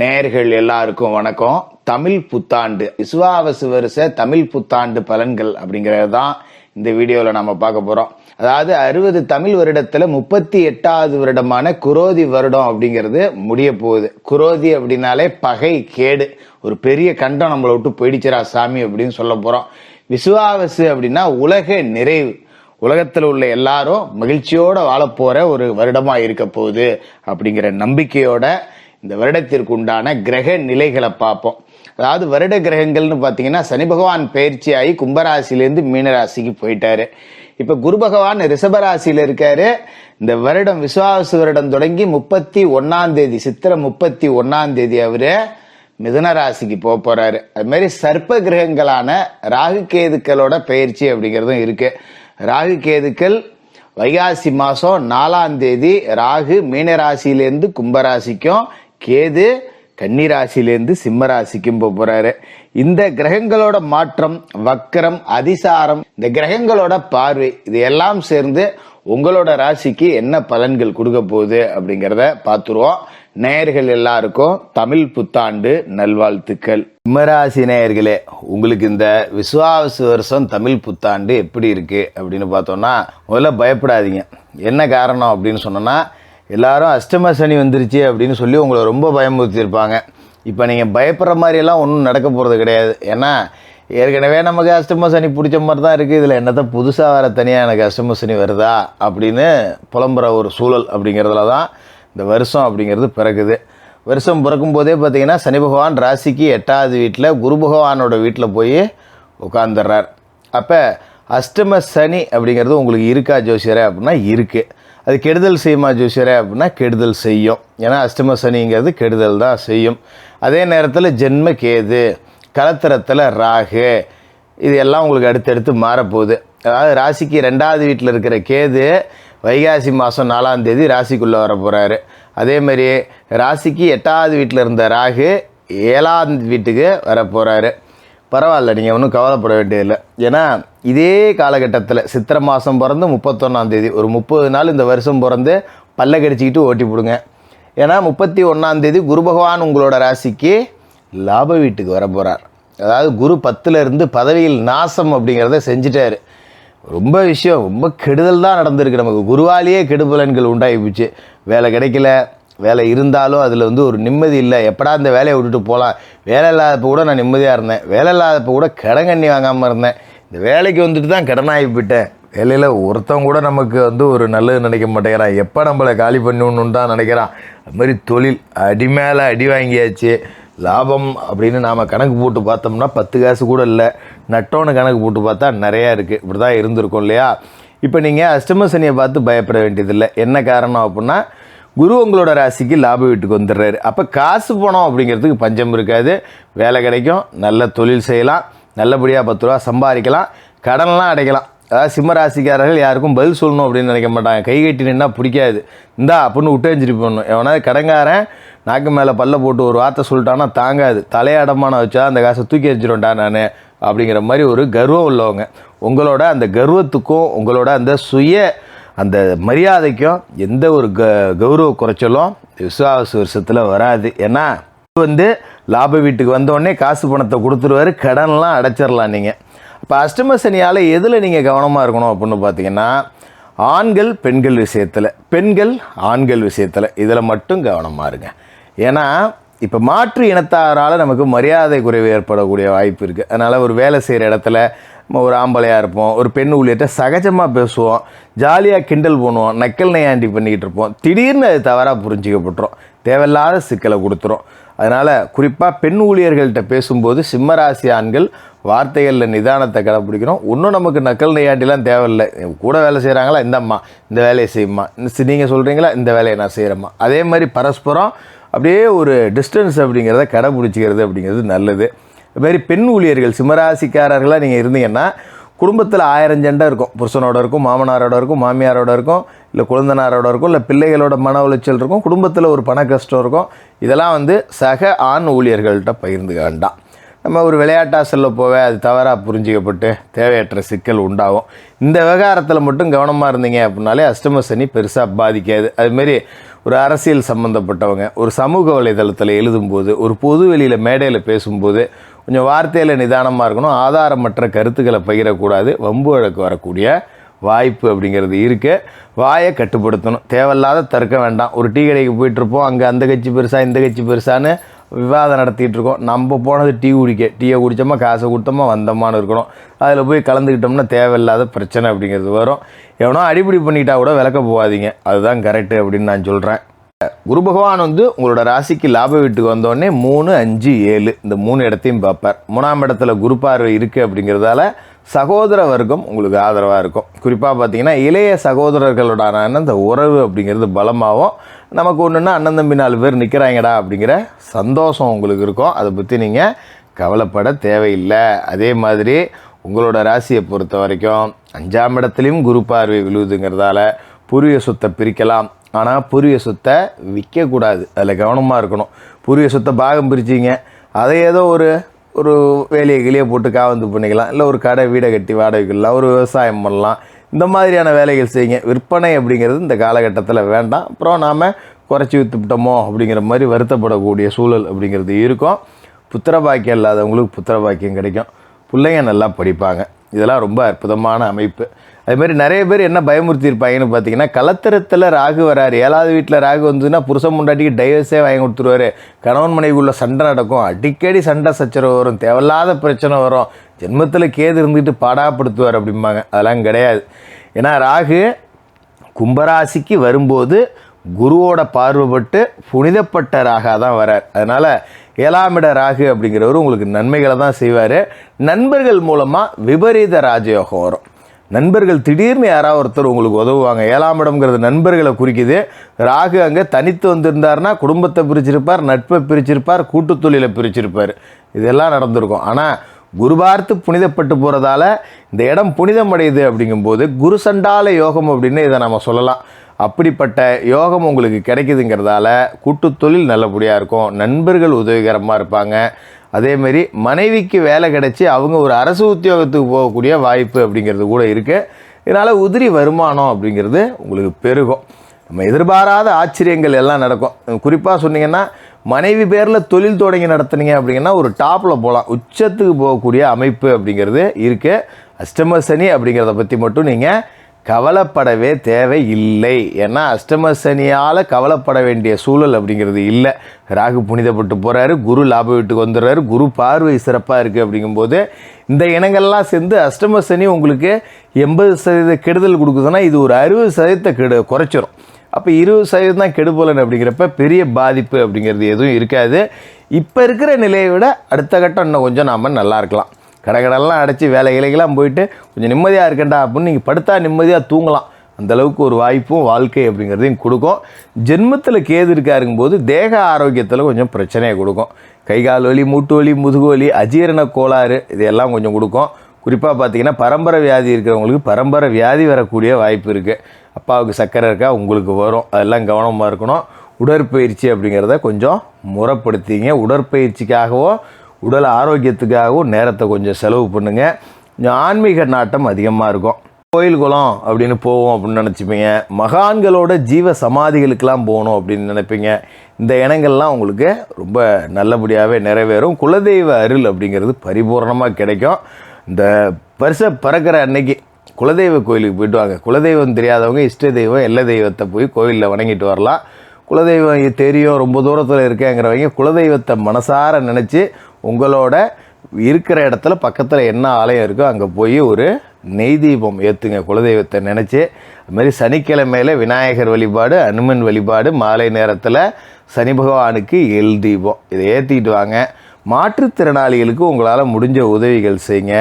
நேயர்கள் எல்லாருக்கும் வணக்கம். தமிழ் புத்தாண்டு விசுவாவசு வருஷ தமிழ் புத்தாண்டு பலன்கள் அப்படிங்கிறது தான் இந்த வீடியோவில் நம்ம பார்க்க போகிறோம் அதாவது அறுபது தமிழ் வருடத்தில் முப்பத்தி எட்டாவது வருடமான குரோதி வருடம் அப்படிங்கிறது முடிய போகுது. குரோதி அப்படின்னாலே பகை கேடு ஒரு பெரிய கண்டம் நம்மளை விட்டு போயிடுச்சுரா சாமி அப்படின்னு சொல்ல போகிறோம் விசுவாவசு அப்படின்னா உலக நிறைவு. உலகத்தில் உள்ள எல்லாரும் மகிழ்ச்சியோடு வாழப்போகிற ஒரு வருடமாக இருக்க போகுது அப்படிங்கிற நம்பிக்கையோட இந்த வருடத்திற்கு உண்டான கிரக நிலைகளை பார்ப்போம். அதாவது வருட கிரகங்கள்னு பார்த்தீங்கன்னா சனி பகவான் பயிற்சி ஆகி கும்பராசிலேருந்து மீனராசிக்கு போயிட்டாரு. இப்போ குரு பகவான் ரிஷபராசியில் இருக்காரு. இந்த வருடம் விசுவாச வருடம் தொடங்கி முப்பத்தி ஒன்னாம் தேதி சித்திரை முப்பத்தி ஒன்னாம் தேதி அவரு மிதுன ராசிக்கு போக போறாரு. அது மாதிரி சர்ப்ப கிரகங்களான ராகு கேதுக்களோட பயிற்சி அப்படிங்கிறதும் இருக்கு. ராகு கேதுக்கள் வைகாசி மாதம் நாலாம் தேதி ராகு மீனராசியிலேருந்து கும்பராசிக்கும் கேது கன்னிராசிலேருந்து சிம்ம ராசிக்கும் போக இந்த கிரகங்களோட மாற்றம் வக்கரம் அதிசாரம் இந்த கிரகங்களோட பார்வை இது எல்லாம் சேர்ந்து உங்களோட ராசிக்கு என்ன பலன்கள் கொடுக்க போகுது அப்படிங்கிறத பார்த்துருவோம். நேயர்கள் எல்லாருக்கும் தமிழ் புத்தாண்டு நல்வாழ்த்துக்கள். சிம்மராசி நேயர்களே உங்களுக்கு இந்த விசுவாச வருஷம் தமிழ் புத்தாண்டு எப்படி இருக்கு அப்படின்னு பார்த்தோம்னா முதல்ல பயப்படாதீங்க. என்ன காரணம் அப்படின்னு சொன்னோன்னா எல்லாரும் அஷ்டம சனி வந்துருச்சு அப்படின்னு சொல்லி உங்களை ரொம்ப பயமுறுத்தியிருப்பாங்க. இப்போ நீங்கள் பயப்படுற மாதிரியெல்லாம் ஒன்றும் நடக்க போகிறது கிடையாது. ஏன்னா ஏற்கனவே நமக்கு அஷ்டம சனி பிடிச்ச மாதிரி தான் இருக்குது இதில் என்னத்தை புதுசாக வர தனியாக எனக்கு அஷ்டம சனி வருதா அப்படின்னு புலம்புற ஒரு சூழல் அப்படிங்கிறதுல தான் இந்த வருஷம் அப்படிங்கிறது பிறகுது வருஷம் பிறக்கும் போதே பார்த்தீங்கன்னா சனி பகவான் ராசிக்கு எட்டாவது வீட்டில் குரு பகவானோட வீட்டில் போய் உட்காந்துடுறார் அப்போ அஷ்டம சனி அப்படிங்கிறது உங்களுக்கு இருக்கா ஜோசியரே அப்படின்னா இருக்குது அது கெடுதல் செய்யுமா ஜோசியரே அப்படின்னா கெடுதல் செய்யும். ஏன்னா அஷ்டம சனிங்கிறது கெடுதல் தான் செய்யும். அதே நேரத்தில் ஜென்ம கேது கலத்திரத்தில் ராகு இது எல்லாம் உங்களுக்கு அடுத்தடுத்து மாறப்போகுது. அதாவது ராசிக்கு ரெண்டாவது வீட்டில் இருக்கிற கேது வைகாசி மாதம் நாலாம் தேதி ராசிக்குள்ளே வர போகிறாரு அதேமாரி ராசிக்கு எட்டாவது வீட்டில் இருந்த ராகு ஏழாம் வீட்டுக்கு வர போகிறாரு பரவாயில்ல நீங்கள் ஒன்றும் கவலைப்பட வேண்டியதில்லை. ஏன்னா இதே காலகட்டத்தில் சித்திரை மாதம் பிறந்து முப்பத்தொன்னாம் தேதி ஒரு முப்பது நாள் இந்த வருஷம் பிறந்து பல்ல கடிச்சிக்கிட்டு ஓட்டி போடுங்க. ஏன்னா முப்பத்தி ஒன்றாம் தேதி குரு பகவான் உங்களோட ராசிக்கு லாப வீட்டுக்கு வர போகிறார் அதாவது குரு பத்துலேருந்து பதவியில் நாசம் அப்படிங்கிறத செஞ்சுட்டாரு. ரொம்ப விஷயம் ரொம்ப கெடுதல் தான் நடந்திருக்கு. நமக்கு குருவாலேயே கெடுபலன்கள் உண்டாகி போச்சு. வேலை கிடைக்கல வேலை இருந்தாலும் அதில் வந்து ஒரு நிம்மதி இல்லை. எப்படா இந்த வேலையை விட்டுட்டு போகலாம் வேலை இல்லாதப்போ கூட நான் நிம்மதியாக இருந்தேன். வேலை இல்லாதப்போ கூட கடங்கண்ணி வாங்காமல் இருந்தேன். இந்த வேலைக்கு வந்துட்டு தான் கடனாகி போயிட்டேன். வேலையில் ஒருத்தன் கூட நமக்கு வந்து ஒரு நல்லது நினைக்க மாட்டேங்கிறான். எப்போ நம்மளை காலி பண்ணணுன்னு தான் நினைக்கிறான். அது மாதிரி தொழில் அடி மேலே அடி வாங்கியாச்சு. லாபம் அப்படின்னு நாம் கணக்கு போட்டு பார்த்தோம்னா பத்து காசு கூட இல்லை. நட்டோன்னு கணக்கு போட்டு பார்த்தா நிறையா இருக்குது இப்படி தான் இருந்திருக்கும் இல்லையா? இப்போ நீங்கள் அஷ்டம சனியை பார்த்து பயப்பட வேண்டியதில்லை. என்ன காரணம் அப்படின்னா குரு உங்களோட ராசிக்கு லாப வீட்டுக்கு வந்துடுறாரு. அப்போ காசு பணம் அப்படிங்கிறதுக்கு பஞ்சம் இருக்காது. வேலை கிடைக்கும். நல்ல தொழில் செய்யலாம். நல்லபடியாக பத்து ரூபா சம்பாதிக்கலாம். கடன்லாம் அடைக்கலாம். அதாவது சிம்ம ராசிக்காரர்கள் யாருக்கும் பதில் சொல்லணும் அப்படின்னு நினைக்க மாட்டாங்க. கை கட்டி நின்னா பிடிக்காது. இந்தா அப்படின்னு விட்டு எஞ்சிட்டு போடணும் எவனாவது கடங்காரன் நாக்கு மேலே பல்ல போட்டு ஒரு வார்த்தை சொல்லிட்டான்னா தாங்காது. தலையடமான வச்சா அந்த காசை தூக்கி வச்சிருவேன்டா நான் அப்படிங்கிற மாதிரி ஒரு கர்வம் உள்ளவங்க. உங்களோட அந்த கர்வத்துக்கும் உங்களோட அந்த சுய அந்த மரியாதைக்கும் எந்த ஒரு க கௌரவ குறைச்சலும் விசுவாச வருஷத்தில் வராது. ஏன்னா வந்து லாப வீட்டுக்கு வந்தோடனே காசு பணத்தை கொடுத்துருவாரு கடன்லாம் அடைச்சிடலாம் நீங்கள் இப்போ அஷ்டம சனியால் எதில் நீங்கள் கவனமாக இருக்கணும் அப்படின்னு பார்த்தீங்கன்னா ஆண்கள் பெண்கள் விஷயத்தில் பெண்கள் ஆண்கள் விஷயத்தில் இதில் மட்டும் கவனமாக இருங்க. ஏன்னா இப்போ மாற்று இனத்தாரால் நமக்கு மரியாதை குறைவு ஏற்படக்கூடிய வாய்ப்பு இருக்குது அதனால் ஒரு வேலை செய்கிற இடத்துல ஒரு ஆம்பளையாக இருப்போம் ஒரு பெண் ஊழியர்கிட்ட சகஜமாக பேசுவோம் ஜாலியாக கிண்டல் பண்ணுவோம் நக்கல் நையாண்டி பண்ணிக்கிட்டு இருப்போம். திடீர்னு அது தவறாக புரிஞ்சிக்கப்பட்டுரும். தேவையில்லாத சிக்கலை கொடுத்துரும். அதனால் குறிப்பாக பெண் ஊழியர்கள்ட்ட பேசும்போது சிம்மராசி ஆண்கள் வார்த்தைகளில் நிதானத்தை கடைப்பிடிக்கணும் இன்னும் நமக்கு நக்கல் நையாண்டிலாம் தேவையில்லை. கூட வேலை செய்கிறாங்களா இந்தம்மா இந்த வேலையை செய்யுமா நீங்கள் சொல்கிறீங்களா இந்த வேலையை நான் செய்கிறேம்மா அதே மாதிரி பரஸ்பரம் அப்படியே ஒரு டிஸ்டன்ஸ் அப்படிங்கிறத கடைப்பிடிச்சிக்கிறது அப்படிங்கிறது நல்லது. இதுமாரி பெண் ஊழியர்கள் சிம்மராசிக்காரர்களாக நீங்கள் இருந்தீங்கன்னா குடும்பத்தில் ஆயிரம் ஜெண்டை இருக்கும். புருஷனோட இருக்கும் மாமனாரோட இருக்கும் மாமியாரோட இருக்கும் இல்லை குழந்தனாரோட இருக்கும் இல்லை பிள்ளைகளோட மன உளைச்சல் இருக்கும் குடும்பத்தில் ஒரு பண கஷ்டம் இருக்கும். இதெல்லாம் வந்து சக ஆண் ஊழியர்கள்ட்ட பகிர்ந்து வேண்டாம் நம்ம ஒரு விளையாட்டாக சொல்ல போவே அது தவறாக புரிஞ்சிக்கப்பட்டு தேவையற்ற சிக்கல் உண்டாகும். இந்த விவகாரத்தில் மட்டும் கவனமாக இருந்தீங்க அப்படின்னாலே அஷ்டம சனி பெருசாக பாதிக்காது. அதுமாரி ஒரு அரசியல் சம்மந்தப்பட்டவங்க ஒரு சமூக வலைதளத்தில் எழுதும்போது ஒரு பொது வெளியில் மேடையில் பேசும்போது கொஞ்சம் வார்த்தையில் நிதானமாக இருக்கணும் ஆதாரமற்ற கருத்துக்களை பகிரக்கூடாது வம்பு வழக்கு வரக்கூடிய வாய்ப்பு அப்படிங்கிறது இருக்குது வாயை கட்டுப்படுத்தணும். தேவையில்லாத தர்க்க வேண்டாம். ஒரு டீ கடைக்கு போயிட்டுருப்போம் அங்கே அந்த கட்சி பெருசாக இந்த கட்சி பெருசான்னு விவாதம் நடத்திட்டு இருக்கோம் நம்ம போனது டீ குடிக்க. டீயை குடித்தோமா காசை கொடுத்தோமா வந்தோமான்னு இருக்கணும். அதில் போய் கலந்துக்கிட்டோம்னா தேவையில்லாத பிரச்சனை அப்படிங்கிறது வரும். எவனோ அடிப்படி பண்ணிட்டா கூட விளக்க போகாதீங்க அதுதான் கரெக்டு அப்படின்னு நான் சொல்கிறேன் குரு பகவான் வந்து உங்களோட ராசிக்கு லாப வீட்டுக்கு வந்தோடனே மூணு அஞ்சு ஏழு இந்த மூணு இடத்தையும் பார்ப்பார். மூணாம் இடத்துல குரு பார்வை இருக்குது அப்படிங்கிறதால சகோதர வர்க்கம் உங்களுக்கு ஆதரவாக இருக்கும். குறிப்பாக பார்த்தீங்கன்னா இளைய சகோதரர்களோடான அந்த உறவு அப்படிங்கிறது பலமாகவும் நமக்கு ஒன்றுன்னா அண்ணன் தம்பி நாலு பேர் நிற்கிறாங்கடா அப்படிங்கிற சந்தோஷம் உங்களுக்கு இருக்கும். அதை பற்றி நீங்கள் கவலைப்பட தேவையில்லை. அதே மாதிரி உங்களோட ராசியை பொறுத்த வரைக்கும் அஞ்சாம் இடத்துலையும் குரு பார்வை விழுவுதுங்கிறதால பூர்வீக சொத்தை பிரிக்கலாம். ஆனால் பூர்வீக சொத்தை விற்கக்கூடாது. அதில் கவனமாக இருக்கணும். பூர்வீக சொத்தை பாகம் பிரிச்சிங்க. அதை ஏதோ ஒரு ஒரு வேலையை கிளியை போட்டு காவந்து பண்ணிக்கலாம். இல்லை ஒரு கடை வீடை கட்டி வாடகைக்கலாம் ஒரு விவசாயம் பண்ணலாம். இந்த மாதிரியான வேலைகள் செய்யுங்க. விற்பனை அப்படிங்கிறது இந்த காலகட்டத்தில் வேண்டாம். அப்புறம் நாம் குறைச்சி விற்றுப்பிட்டோமோ அப்படிங்கிற மாதிரி வருத்தப்படக்கூடிய சூழல் அப்படிங்கிறது இருக்கும். புத்திர பாக்கியம் இல்லாதவங்களுக்கு புத்திர பாக்கியம் கிடைக்கும். பிள்ளைங்க நல்லா படிப்பாங்க. இதெல்லாம் ரொம்ப அற்புதமான அமைப்பு. அதுமாதிரி நிறைய பேர் என்ன பயமுறுத்தி இருப்பாங்கன்னு பார்த்தீங்கன்னா கலத்திரத்தில் ராகு வராரு. ஏழாவது வீட்டில் ராகு வந்ததுன்னா புருஷன் முண்டாட்டிக்கு டைவர்ஸே வாங்கி கொடுத்துருவாரு. கணவன் மனைவிக்குள்ள சண்டை நடக்கும். அடிக்கடி சண்டை சச்சரவு வரும். தேவையில்லாத பிரச்சனை வரும். ஜென்மத்தில் கேது இருந்துட்டு பாடாப்படுத்துவார் அப்படிம்பாங்க. அதெல்லாம் கிடையாது. ஏன்னா ராகு கும்பராசிக்கு வரும்போது குருவோட பார்வைப்பட்டு புனிதப்பட்ட ராகா தான் வரார். அதனால் ஏழாமிட ராகு அப்படிங்கிறவர் உங்களுக்கு நன்மைகளை தான் செய்வார். நண்பர்கள் மூலமாக விபரீத ராஜயோகம் வரும். நண்பர்கள் திடீர்னு யாராவது ஒருத்தர் உங்களுக்கு உதவுவாங்க. ஏழாம் இடம்ங்கிறது நண்பர்களை குறிக்குது. ராகு அங்கே தனித்து வந்திருந்தாருன்னா குடும்பத்தை பிரிச்சிருப்பார் நட்பை பிரிச்சிருப்பார் கூட்டுத்தொழிலை பிரிச்சிருப்பார். இதெல்லாம் நடந்திருக்கும். ஆனால் குரு பார்த்து புனிதப்பட்டு போகிறதால இந்த இடம் புனிதம் அடையுது அப்படிங்கும்போது குரு சண்டால யோகம் அப்படின்னு இதை நம்ம சொல்லலாம். அப்படிப்பட்ட யோகம் உங்களுக்கு கிடைக்குதுங்கிறதால கூட்டு தொழில் நல்லபடியாக இருக்கும். நண்பர்கள் உதவிகரமாக இருப்பாங்க. அதேமாரி மனைவிக்கு வேலை கிடச்சி அவங்க ஒரு அரசு உத்தியோகத்துக்கு போகக்கூடிய வாய்ப்பு அப்படிங்கிறது கூட இருக்குது இதனால் உதிரி வருமானம் அப்படிங்கிறது உங்களுக்கு பெருகும். நம்ம எதிர்பாராத ஆச்சரியங்கள் எல்லாம் நடக்கும். குறிப்பாக சொன்னீங்கன்னா மனைவி பேரில் தொழில் தொடங்கி நடத்துனீங்க அப்படிங்கன்னா ஒரு டாப்பில் போகலாம் உச்சத்துக்கு போகக்கூடிய அமைப்பு அப்படிங்கிறது இருக்குது அஷ்டம சனி அப்படிங்கிறத பற்றி மட்டும் நீங்கள் கவலைப்படவே தேவை இல்லை ஏன்னா அஷ்டம சனியால் கவலைப்பட வேண்டிய சூழல் அப்படிங்கிறது இல்லை. ராகு புனிதப்பட்டு போகிறாரு குரு லாப வீட்டுக்கு வந்துடுறாரு குரு பார்வை சிறப்பாக இருக்குது அப்படிங்கும்போது இந்த இனங்கள்லாம் சேர்ந்து அஷ்டம சனி உங்களுக்கு எண்பது சதவீத கெடுதல் கொடுக்குதுன்னா இது ஒரு அறுபது சதவீதத்தை கெடு குறைச்சிரும். அப்போ இருபது சதவீதம் தான் கெடுபலன் அப்படிங்கிறப்ப பெரிய பாதிப்பு அப்படிங்கிறது எதுவும் இருக்காது. இப்போ இருக்கிற நிலையை விட அடுத்த கட்டம் இன்னும் கொஞ்சம் நாம் நல்லா இருக்கலாம். கடைக்கடெல்லாம் அடைச்சி வேலை இலைகளாம் போயிட்டு கொஞ்சம் நிம்மதியாக இருக்கண்டா அப்படின்னு நீங்கள் படுத்தா நிம்மதியாக தூங்கலாம். அந்தளவுக்கு ஒரு வாய்ப்பும் வாழ்க்கை அப்படிங்கிறதையும் கொடுக்கும். ஜென்மத்தில் கேது இருக்காருங்கும்போது தேக ஆரோக்கியத்தில் கொஞ்சம் பிரச்சனையை கொடுக்கும். கை கால் வலி மூட்டு வலி முதுகு வலி அஜீரண கோளாறு இதெல்லாம் கொஞ்சம் கொடுக்கும். குறிப்பாக பார்த்தீங்கன்னா பரம்பரை வியாதி இருக்கிறவங்களுக்கு பரம்பரை வியாதி வரக்கூடிய வாய்ப்பு இருக்குது அப்பாவுக்கு சர்க்கரை இருக்கா? உங்களுக்கு வரும். அதெல்லாம் கவனமாக இருக்கணும். உடற்பயிற்சி அப்படிங்கிறத கொஞ்சம் முறைப்படுத்திங்க. உடற்பயிற்சிக்காகவும் உடல் ஆரோக்கியத்துக்காகவும் நேரத்தை கொஞ்சம் செலவு பண்ணுங்கள் கொஞ்சம் ஆன்மீக நாட்டம் அதிகமாக இருக்கும். கோயில் குளம் அப்படின்னு போவோம் அப்படின்னு நினச்சிப்பீங்க. மகான்களோட ஜீவ சமாதிகளுக்கெல்லாம் போகணும் அப்படின்னு நினைப்பீங்க. இந்த இனங்கள்லாம் உங்களுக்கு ரொம்ப நல்லபடியாகவே நிறைவேறும். குலதெய்வ அருள் அப்படிங்கிறது பரிபூர்ணமாக கிடைக்கும். இந்த பரிசை பறக்கிற அன்னைக்கு குலதெய்வ கோயிலுக்கு போயிட்டு வாங்க. குலதெய்வம் தெரியாதவங்க இஷ்ட தெய்வம் எல்லை தெய்வத்தை போய் கோயிலில் வணங்கிட்டு வரலாம். குலதெய்வம் தெரியும் ரொம்ப தூரத்தில் இருக்கேங்கிறவங்க குலதெய்வத்தை மனசார நினச்சி உங்களோட இருக்கிற இடத்துல பக்கத்தில் என்ன ஆலயம் இருக்கோ அங்கே போய் ஒரு நெய் தீபம் ஏற்றுங்க குலதெய்வத்தை நினச்சி. அதுமாதிரி சனிக்கிழமையில் விநாயகர் வழிபாடு அனுமன் வழிபாடு மாலை நேரத்தில் சனி பகவானுக்கு எல் தீபம். இதை ஏற்றிக்கிட்டு வாங்க. மாற்றுத்திறனாளிகளுக்கு உங்களால் முடிஞ்ச உதவிகள் செய்யுங்க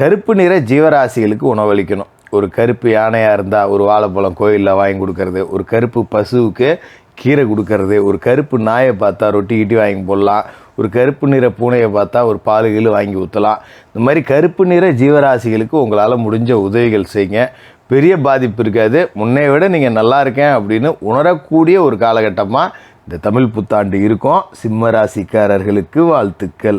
கருப்பு நிற ஜீவராசிகளுக்கு உணவளிக்கணும். ஒரு கருப்பு யானையாக இருந்தால் ஒரு வாழைப்பழம் கோயிலில் வாங்கி கொடுக்கறது ஒரு கருப்பு பசுவுக்கு கீரை கொடுக்கறது ஒரு கருப்பு நாயை பார்த்தா ரொட்டி கிட்டி வாங்கி போடலாம் ஒரு கருப்பு நிற பூனையை பார்த்தா ஒரு பால் கீழே வாங்கி ஊற்றலாம் இந்த மாதிரி கருப்பு நிற ஜீவராசிகளுக்கு உங்களால் முடிஞ்ச உதவிகள் செய்யுங்க பெரிய பாதிப்பு இருக்காது. முன்னைய விட நீங்கள் நல்லா இருக்கேன் அப்படின்னு உணரக்கூடிய ஒரு காலகட்டமாக இந்த தமிழ் புத்தாண்டு இருக்கும். சிம்ம ராசிக்காரர்களுக்கு வாழ்த்துக்கள்.